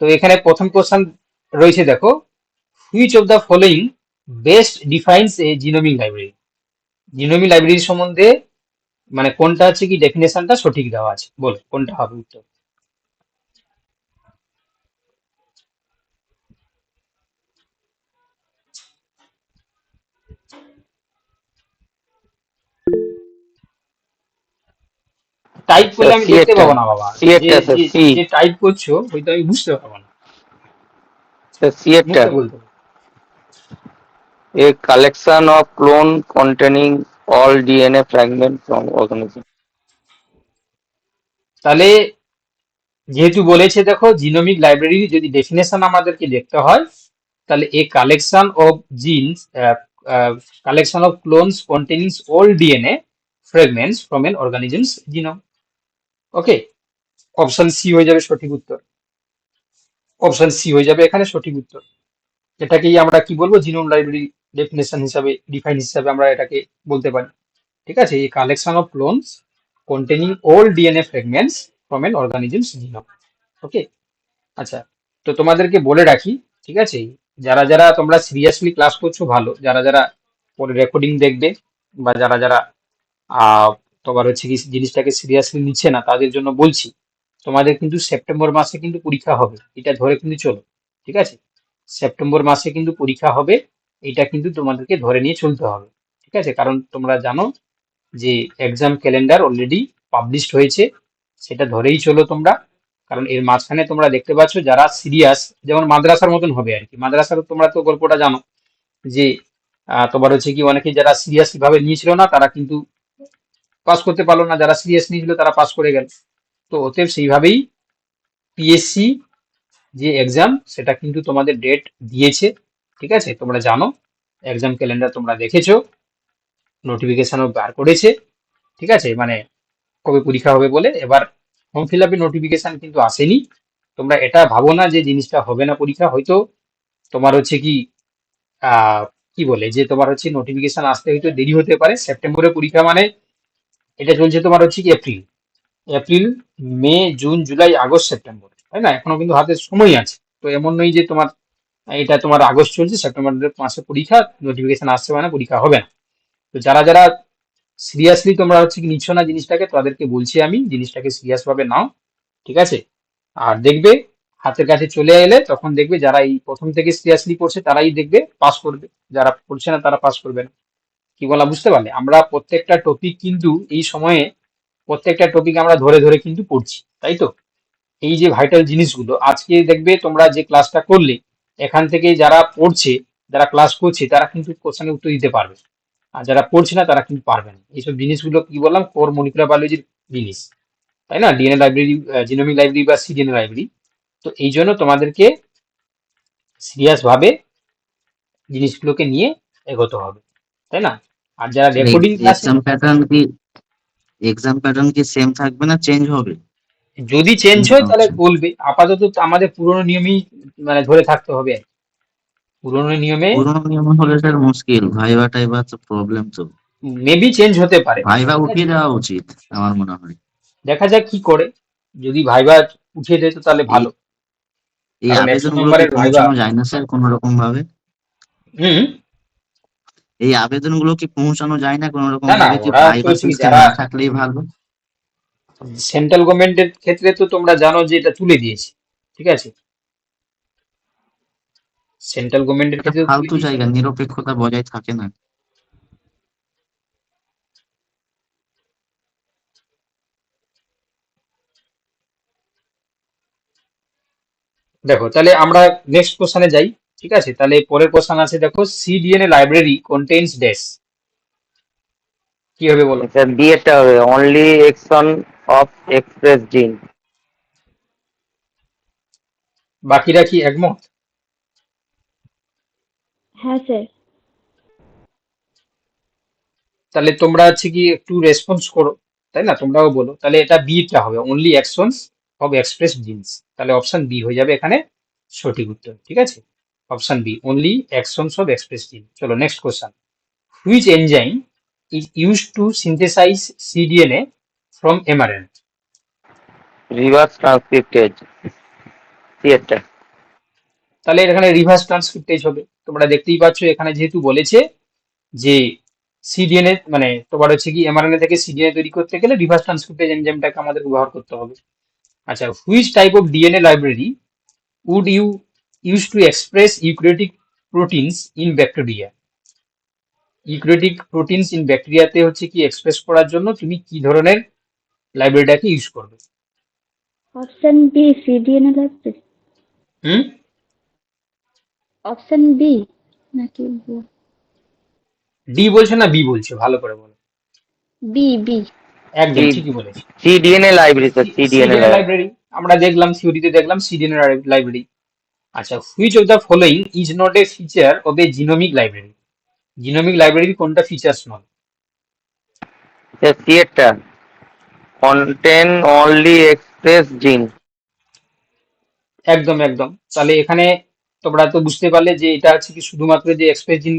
তো এখানে প্রথম কোশ্চেন রয়েছে, দেখো which of the following best defines a genomic library genomic library সম্বন্ধে মানে কোনটা হচ্ছে কি ডেফিনেশনটা সঠিক দেওয়া আছে। বল, কোনটা হবে উত্তর? টাইপ করলে আমি দেখতে পাবো না বাবা। যে- টাইপ করছ ওইটা আমি বুঝতে পারব না। A collection of clone containing all DNA fragments from organism. তাহলে যেহেতু বলেছে দেখো জিনোমিক লাইব্রেরি যদি ডেফিনেশন আমাদেরকে দেখতে হয় তাহলে a collection of genes collection of clones containing all DNA fragments from an organism's genome okay option C হয়ে যাবে সঠিক উত্তর। অপশন সি হয়ে যাবে এখানে সঠিক উত্তর। এটাকেই আমরা কি বলব? জিনোম লাইব্রেরি ডেফিনেশন হিসাবে ডিফাইন হিসাবে আমরা এটাকে বলতে পারি। ঠিক আছে? এই collection of clones containing all DNA fragments from an organism's genome okay আচ্ছা তো তোমাদেরকে বলে রাখি, ঠিক আছে? যারা যারা তোমরা সিরিয়াসলি ক্লাস করছ, ভালো। যারা যারা পরে রেকর্ডিং দেখবে বা যারা যারা তোমার হচ্ছে কি জিনিসটাকে সিরিয়াসলি নিচ্ছে না, তাদের জন্য বলছি, তোমাদের কিন্তু সেপ্টেম্বর মাসে কিন্তু পরীক্ষা হবে, এটা ধরে কিন্তু চলো, ঠিক আছে? সেপ্টেম্বর মাসে কিন্তু পরীক্ষা হবে, এটা কিন্তু তোমাদেরকে ধরে নিয়ে চলতে হবে, ঠিক আছে? কারণ তোমরা জানো যে এক্সাম ক্যালেন্ডার অলরেডি পাবলিশড হয়েছে, সেটা ধরেই চলো তোমরা, কারণ এর মাঝখানে তোমরা দেখতে পাচ্ছ যারা সিরিয়াস যেমন মাদ্রাসার মতন হবে আর কি মাদ্রাসার তোমরা তো গল্পটা জানো যে তোমার হচ্ছে কি অনেকে যারা সিরিয়াসলি ভাবে নিয়েছিল না, তারা কিন্তু পাস করতে পারল না, যারা সিরিয়াস নিয়েছিল তারা পাস করে গেল। তো অতএব সেইভাবেই পিএসসি যে এক্সাম সেটা কিন্তু তোমাদের ডেট দিয়েছে, ঠিক আছে? তোমরা জানো এক্সাম ক্যালেন্ডার তোমরা দেখেছ নোটিফিকেশানও বার করেছে, ঠিক আছে? মানে কবে পরীক্ষা হবে বলে, এবার ফর্ম ফিল আপের নোটিফিকেশন কিন্তু আসেনি। তোমরা এটা ভাবো না যে জিনিসটা হবে না পরীক্ষা, হয়তো তোমার হচ্ছে কি কি বলে? যে তোমার হচ্ছে নোটিফিকেশন আসতে হয়তো দেরি হতে পারে সেপ্টেম্বরে পরীক্ষা মানে এটা চলছে তোমার হচ্ছে কি April April May June July August September তাই না? এখনও কিন্তু হাতে সময় আছে। তো এমন নয় যে তোমার, এটা তোমার আগস্ট চলছে সেপ্টেম্বর মাসে পরীক্ষা নোটিফিকেশন আসছে মানে পরীক্ষা হবে না। তো যারা যারা সিরিয়াসলি তোমরা হচ্ছে কি নিচ্ছ না জিনিসটাকে, তাদেরকে বলছি আমি, জিনিসটাকে সিরিয়াস ভাবে নাও, ঠিক আছে? আর দেখবে, হাতের কাছে চলে এলে তখন দেখবে যারা এই প্রথম থেকে সিরিয়াসলি করছে তারাই দেখবে পাস করবে। যারা করছে না, তারা পাস করবে না। কি বলা বুঝতে পারলে? আমরা প্রত্যেকটা টপিক কিন্তু এই সময়ে প্রত্যেকটা টপিক আমরা ধরে ধরে কিন্তু পড়ছি, তাই তো? এই যে ভাইটাল জিনিসগুলো, আজকে দেখবে তোমরা যে ক্লাসটা করলে, এখান থেকে যারা পড়ছে, যারা ক্লাস করছে, তারা কিন্তু কোশ্চেনের উত্তর দিতে পারবে। আর যারা পড়ছে না, তারা কিন্তু পারবে না। এইসব জিনিসগুলো কি বললাম? কোর মলিকুলার বায়োলজির জিনিস। তাই না? ডিএনএ লাইব্রেরি জিনোমিক লাইব্রেরি বা সিডিএনএ লাইব্রেরি তো এই জন্য তোমাদেরকে সিরিয়াস ভাবে জিনিসগুলোকে নিয়ে এগোতে হবে। তাই না? আর যারা রেকর্ডিং ক্লাসে এক্সাম প্যাটার্ন কি এক্সাম প্যাটার্ন কি সেম থাকবে না চেঞ্জ হবে? যদি চেঞ্জ হয় তাহলে আচ্ছা। বলবে। আপাতত আমাদের পুরোনো নিয়মই মানে ধরে থাকতে হবে। পুরোনো নিয়মে পুরোনো নিয়ম হলে স্যার মুশকিল। ভাইবা টাইবা তো প্রবলেম তো। মেবি চেঞ্জ হতে পারে। ভাইবা উঠিয়ে দেওয়া উচিত আমার মনে হয়। দেখা যাক কি করে। যদি ভাইবা উঠিয়ে দেয় তো তাহলে ভালো। এই আবেদনগুলো পৌঁছানো যায় না স্যার কোনো রকম ভাবে হুম। এই আবেদনগুলো কি পৌঁছানো যায় না কোনো রকম থাকলেই ভালো? সেন্ট্রাল গভর্নমেন্টের ক্ষেত্রে তো তোমরা জানো যে এটা তুলে দিয়েছে ঠিক আছে? সেন্ট্রাল গভর্নমেন্টের ক্ষেত্রে ফালতু জায়গা নিরপেক্ষতা বজায় থাকে না। দেখো তাহলে আমরা নেক্সট কোশ্চেনে যাই। ঠিক আছে? তাহলে পরের কোশ্চেন আছে দেখো সিডিএনএ লাইব্রেরি কন্টেইনস ড্যাশ কি হবে বলো? স্যার বি একটা হবে অনলি এক্সন অফ এক্সপ্রেস জিন বাকিরা কি একমত? হ্যাঁ স্যার তাহলে তোমরা হচ্ছে কি একটু রেসপন্স করো তাই না? তোমরাও বলো। তাহলে এটা বিটা হবে only actions of express genes তাহলে অপশন বি হয়ে যাবে এখানে সঠিক উত্তর ঠিক আছে? Option B only exons of express gene চলো next question which enzyme is use to synthesise cDNA from mRNA reverse transcriptase C এরটা তাহলে এখানে রিভার্স ট্রান্সক্রিপ্টেজ হবে। তোমরা দেখতেই পাচ্ছ এখানে যেহেতু বলেছে যে সিডিএনএ মানে তোমার হচ্ছে কি এমআরএনএ থেকে সিডিএনএ তৈরি করতে গেলে রিভার্স ট্রান্সক্রিপ্টেজ এনজাইমটাকে আমাদের ব্যবহার করতে হবে। আচ্ছা which type of DNA library would you use to express eukaryotic proteins in bacteria eukaryotic proteins in ব্যাকটেরিয়াতে হচ্ছে কি এক্সপ্রেস করার জন্য তুমি কি ধরনের লাইব্রেরিটাকে ইউজ করবে? Option B cDNA library hmm? Option B নাকি ডি বলছে না বি বলছে? ভালো করে বলো। বি বি একদম। ঠিকই বলেছে। CDNA library sir cDNA library library আমরা দেখলাম থিওরিতে দেখলাম সিডিএনএ লাইব্রেরি আচ্ছা which of the following is not a feature of a genomic library genomic library কোনটা ফিচার্স নয়? সি এরটা কন্টেন অনলি এক্সপ্রেস জিন একদম একদম। তাহলে এখানে তোমরা তো বুঝতে পারলে যে এটা হচ্ছে কি শুধুমাত্র যে এক্সপ্রেস জিন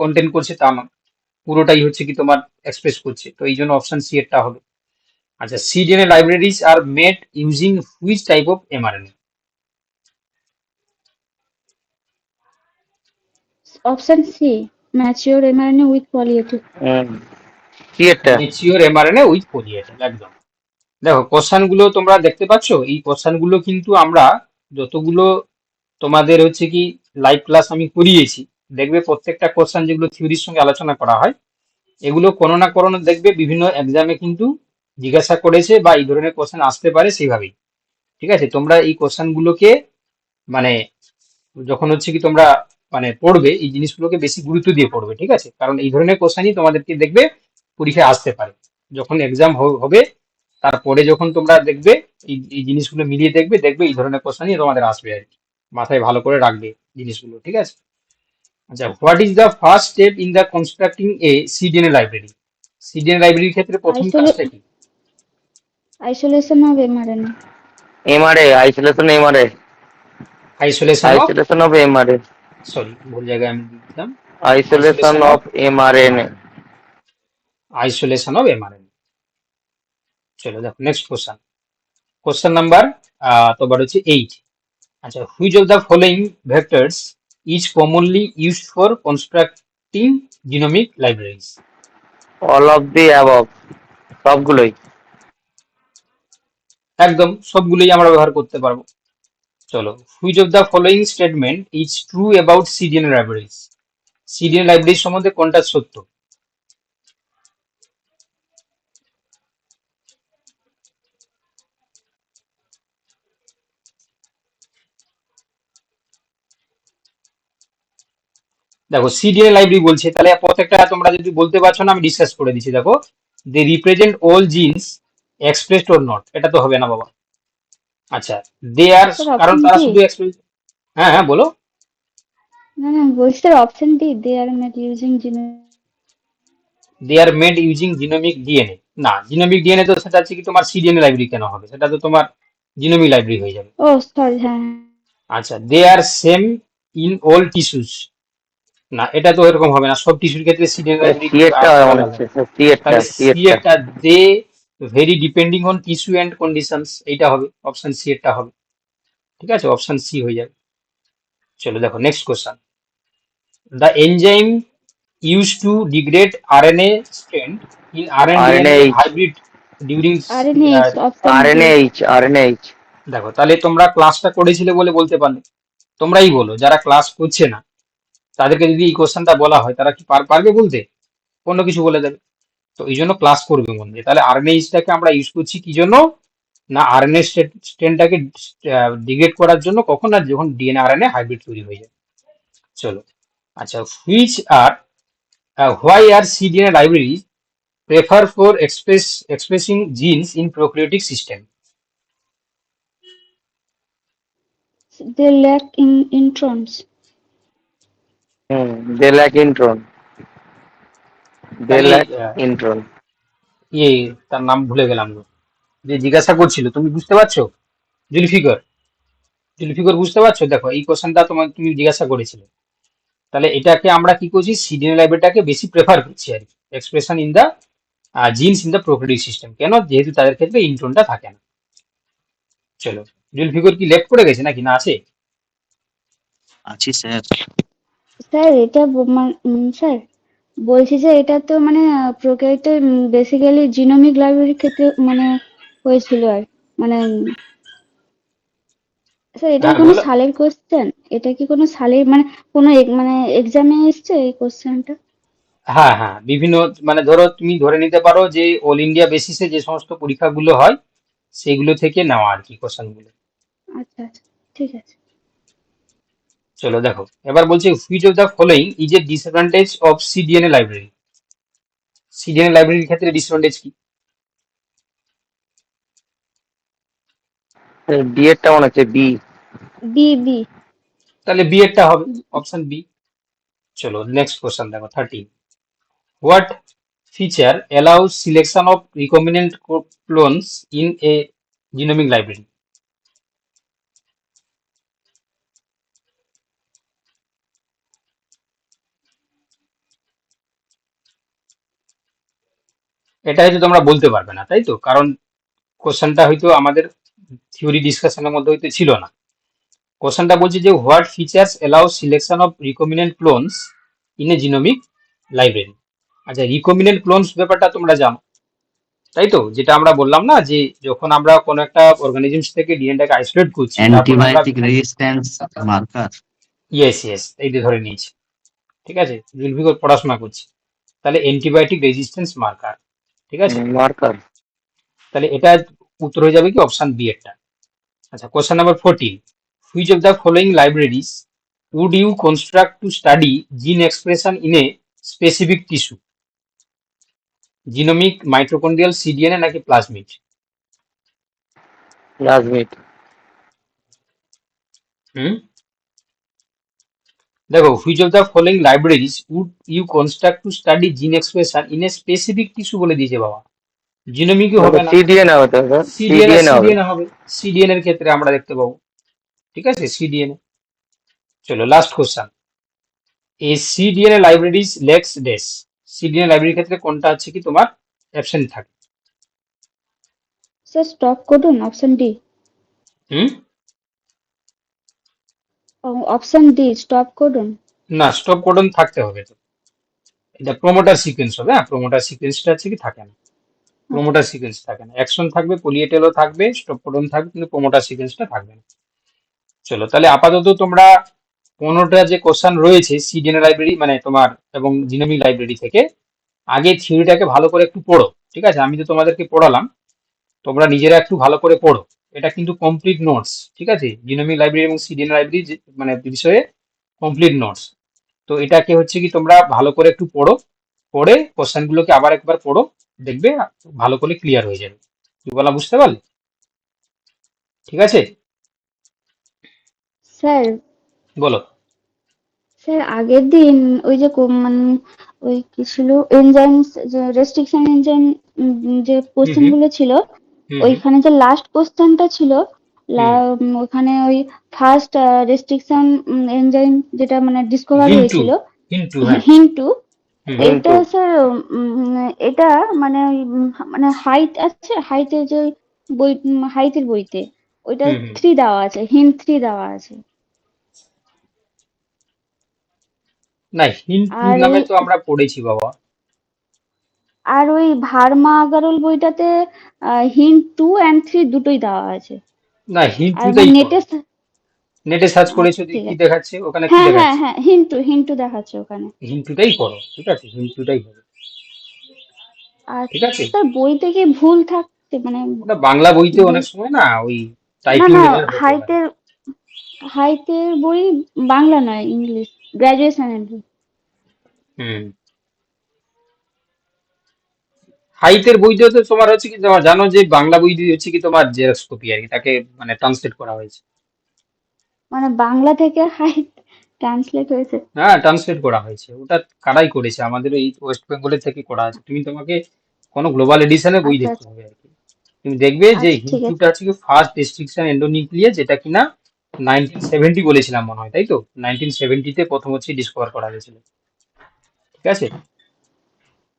কন্টেন্ট করছে তা না পুরোটাই হচ্ছে কি তোমার এক্সপ্রেস করছে। তো এই জন্য অপশন সি এরটা হবে। আচ্ছা cDNA libraries are made using which type of mRNA option C mature mRNA with polyadenylated C এরটা mature mRNA with polyadenylated একদম। দেখো কোশ্চানগুলো তোমরা দেখতে পাচ্ছ? এই কোশ্চানগুলো কিন্তু আমরা যতগুলো তোমাদের হচ্ছে কি লাইভ ক্লাস আমি করিয়েছি দেখবে প্রত্যেকটা কোশ্চেন যেগুলো থিওরির সঙ্গে আলোচনা করা হয় এগুলো কোনো না কোনো দেখবে বিভিন্ন এক্সামে কিন্তু জিজ্ঞাসা করেছে বা এই ধরনের কোশ্চেন আসতে পারে সেইভাবেই। ঠিক আছে? তোমরা এই কোশ্চেন গুলোকে মানে যখন হচ্ছে কি তোমরা মানে পড়বে এই জিনিসগুলোকে বেশি গুরুত্ব দিয়ে পড়বে ঠিক আছে? কারণ এই ধরনের কোশ্চেনই তোমাদেরকে দেখবে পরীক্ষায় আসতে পারে। যখন এক্সাম হবে তারপরে যখন তোমরা দেখবে এই জিনিসগুলো মিলিয়ে দেখবে দেখবে এই ধরনের কোশ্চেনই তোমাদের আসবে আর কি। মাথায় ভালো করে রাখবে জিনিসগুলো ঠিক আছে? আচ্ছা what is the first step in the constructing a cDNA library cDNA লাইব্রেরির ক্ষেত্রে প্রথম কাজটা কি? Isolation of mRNA MRA isolation MRA isolation of isolation of MRA sorry ভুল জায়গায় আমি দিলাম isolation of mRNA isolation of mRNA চলো দেখো নেক্সট কোশ্চেন কোশ্চেন নাম্বার তোমার হচ্ছে এইট আচ্ছা which of the following vectors is commonly used for constructing genomic libraries all of the above সবগুলোই। একদম সবগুলোই আমরা ব্যবহার করতে পারব। চলো which of the following statement is true about cDNA libraries cDNA library সম্বন্ধে কোনটা সত্য? দেখো সিডিএন লাইব্রেরি বলছে, তাহলে প্রত্যেকটা তোমরা যদি বলতে পারছ না, আমি ডিসকাস করে দিচ্ছি, দেখো। They represent all genes expressed or not এটা তো হবে না, বাবা। আচ্ছা দে আর কারণ তারা শুধু এক্সপ্রেস হ্যাঁ হ্যাঁ বলো। না না বলছি option D they are made using they are made using genomic DNA না জিনোমিক ডিএনএ তো সেটা হচ্ছে কি তোমার সিডিএনএ লাইব্রেরি কেন হবে? সেটা তো তোমার জিনোমিক লাইব্রেরি হয়ে যাবে। ও সরি হ্যাঁ আচ্ছা they are same in all tissues না এটা তো এরকম হবে না সব টিস্যুর ক্ষেত্রে সিডিএনএ লাইব্রেরি একটা they vary depending on tissue and conditions এইটা হবে অপশন সি এরটা হবে। ঠিক আছে? অপশন সি হয়ে যাবে। চলো দেখো next question the enzyme use to degrade RNA strand in RNA. Hybrid during RNAH RNAH দেখো তাহলে তোমরা ক্লাসটা করেছিলে বলে বলতে পারলে। তোমরাই বলো যারা ক্লাস করছে না তাদেরকে যদি এই কোশ্চেনটা বলা হয় তারা কি পার- পারবে বলতে? অন্য কিছু বলে দেবে। তো এই জন্য ক্লাস করবে মন দিয়ে তাহলে আরএনএইচটাকে আমরা ইউজ করছি কি জন্য? না আরএনএ স্ট্রেনটাকে ডিগ্রেড করার জন্য কখন? আর যখন ডিএনএ আরএনএ হাইব্রিড তৈরি হয়ে যায়। চলো। আচ্ছা which are why are cDNA library prefer for express expressing genes in prokaryotic system they lack in introns hmm they lack intron intron ইয়ে তার নাম ভুলে গেলাম যে জিজ্ঞাসা করছিল তুমি বুঝতে পারছ? জুলফিকর জুলফিকর বুঝতে পারছ? দেখো এই কোশ্চেনটা তোমার তুমি জিজ্ঞাসা করেছিলে। তাহলে এটাকে আমরা কি করছি? সিডিএন লাইব্রেরিটাকে বেশি প্রেফার করছি আর কি। Expression in the genes in the prokaryotic system কেন? যেহেতু তাদের ক্ষেত্রে ইন্ট্রনটা থাকে না। চলো জুলফিকর কি লেফট করে গেছে নাকি? না আছে? আছি স্যার। স্যার এটা স্যার বলছি যে এটা তো মানে প্রোক্যারিওটে বেসিক্যালি জিনোমিক লাইব্রেরির ক্ষেত্রে মানে হয়েছিল আর মানে স্যার এটা হ্যাঁ, কোনো সালের কোশ্চেন এটা কি কোনো সালের মানে কোনো এক- মানে এক্সামে এসছে এই কোশ্চেনটা হ্যাঁ হ্যাঁ বিভিন্ন মানে ধরো তুমি ধরে নিতে পারো যে অল ইন্ডিয়া বেসিসে যে সমস্ত পরীক্ষাগুলো হয় সেগুলো থেকে নেওয়া আর কি কোশ্চেনগুলো আচ্ছা আচ্ছা ঠিক আছে। চলো দেখো। এবার বলছে which of the following is a disadvantage of cDNA library cDNA লাইব্রেরির ক্ষেত্রে ডিসঅ্যাডভান্টেজ কি? বি এরটা মনে হচ্ছে বি বি বি তাহলে বি এরটা হবে অপশন বি চলো নেক্সট কোশ্চেন দেখো thirteen what feature allows selection of recombinant clones in a genomic library এটা হয়তো তোমরা বলতে পারবে না তাই তো? কারণ কোশ্চেনটা হয়তো আমাদের থিওরি ডিসকাশনের মধ্যে হয়তো ছিল না। কোশ্চেনটা বলছে যে what features allow selection of recombinant clones in a genomic library? আচ্ছা রিকমিনেন্ট ক্লোনস ব্যাপারটা তোমরা জানো তাই তো? যেটা আমরা বললাম না যে যখন আমরা কোনো একটা অর্গানিজমস থেকে ডিএনএটাকে আইসোলেট করছি antibiotic resistance marker yes yes এই যে ধরে নিয়েছি। ঠিক আছে? জুলফিকর পড়াশোনা করছি। তাহলে অ্যান্টিবায়োটিক রেজিস্ট্যান্স মার্কার ঠিক আছে? মার্কার তাহলে এটা উত্তর হয়ে যাবে কি অপশন বি এরটা আচ্ছা question number fourteen which of the following libraries would you construct to study gene expression in a specific tissue genomic mitochondrial cDNA নাকি প্লাজমিড প্লাজমিড হুম? দেখো which of the following libraries would you construct to study gene expression in a specific tissue বলে দিয়েছে বাবা? জিনোমিকই হবে না? CDNA হতে হবে সিডিএন সিডিএনএ হবে। সিডিএন হবে। সিডিএন এর ক্ষেত্রে আমরা দেখতে পাবো। ঠিক আছে? সিডিএন চলো লাস্ট কোশ্চেন এই cDNA libraries lacks this cDNA লাইব্রেরির ক্ষেত্রে কোনটা আছে কি তোমার? অ্যাবসেন্ট থাকে। স্যার স্টপ করুন option D hmm? Option D stop করুন। না স্টপ কোডন থাকতে হবে। তো এটা প্রোমোটার সিকোয়েন্স হবে হ্যাঁ প্রোমোটার সিকোয়েন্সটা হচ্ছে কি? থাকে না। প্রোমোটার সিকোয়েন্স থাকে না। অ্যাকশন থাকবে পলিয়েটেলও থাকবে স্টপ কোডন থাকবে, কিন্তু প্রোমোটার সিকোয়েন্সটা থাকবে না। চলো, তাহলে আপাতত তোমরা পনেরোটা যে কোশ্চেন রয়েছে সিডিএন লাইব্রেরি মানে তোমার এবং জিনোমিক লাইব্রেরি থেকে, আগে থিওরিটাকে ভালো করে একটু পড়ো, ঠিক আছে? আমি তো তোমাদেরকে পড়ালাম। তোমরা নিজেরা একটু ভালো করে পড়ো। এটা কিন্তু কমপ্লিট নোটস ঠিক আছে? জিনোমিক লাইব্রেরি এবং সিডিএন লাইব্রেরি মানে বিষয়ে কমপ্লিট নোটস তো এটাকে হচ্ছে কি তোমরা ভালো করে একটু পড়ো পড়ে কোশ্চেনগুলোকে আবার একবার পড়ো দেখবে ভালো করে ক্লিয়ার হয়ে যাবে। কি বলা বুঝতে পারলে? ঠিক আছে? স্যার। বলো। স্যার আগের দিন ওই যে মানে ওই কি ছিল এনজাইমস যে রেস্ট্রিকশন এনজাইম যে কোশ্চেনগুলো ছিল ওইখানে যে লাস্ট কোশ্চেনটা ছিল ওখানে ওই ফার্স্ট রেস্ট্রিকশন এনজাইম যেটা মানে ডিসকভারি হয়েছিল। হিন্টু এটা স্যার এটা মানে ওই মানে হাইট আছে হাইটের যে বই হাইটের বইতে। ওইটা। থ্রি দেওয়া আছে হিন্ট থ্রি দেওয়া আছে। না হিন্টু আর নামে তো আমরা পড়েছি বাবা। আর ওই ভার্মা আগারওয়াল বইটাতে হিন্ট টু অ্যান্ড থ্রি দুটোই দেওয়া আছে। না আর হিন্টুটাই নেটে নেটে সার্চ করেছ কি দেখাচ্ছে ওখানে কি হ্যাঁ হ্যাঁ দেখাচ্ছে? হ্যাঁ হিন্টু হিন্টু দেখাচ্ছে ওখানে। হিন্টুটাই করো ঠিক আছে হিন্টুটাই হবে আর ঠিক আছে। স্যার বই থেকে ভুল থাকছে মানে ওটা বাংলা বইতে অনেক সময় না ওই টাইপিং না হাইটের হাইটের বই বাংলা নয় ইংলিশ গ্রাজুয়েশনের বই। হুম। হাইটের বইতে তো তোমার হচ্ছে কি তোমার জানো যে বাংলা বই দিয়ে হচ্ছে কি তোমার জেরক্স কপি আর কি তাকে মানে ট্রান্সলেট করা হয়েছে। মানে বাংলা থেকে হাইট ট্রান্সলেট হয়েছে? হ্যাঁ ট্রান্সলেট করা হয়েছে। ওটা কারাই করেছে? আমাদের এই ওয়েস্ট বেঙ্গলের থেকে করা আছে। তুমি তোমাকে কোনো গ্লোবাল এডিশনে বই আচ্ছা, দেখতে হবে আর কি। তুমি দেখবে যে আচ্ছা, আছে। হচ্ছে কি ফার্স্ট রেস্ট্রিকশন এন্ডোনিউক্লিয়াস যেটা কিনা নাইনটিন সেভেন্টি বলেছিলাম মনে হয় তাই তো? নাইনটিন সেভেন্টিতে প্রথম হচ্ছে ডিসকভার করা হয়েছিল ঠিক আছে?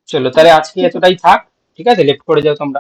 চলো তাহলে আজকে এতটাই থাক। ঠিক আছে? লেফট করে যাও তোমরা।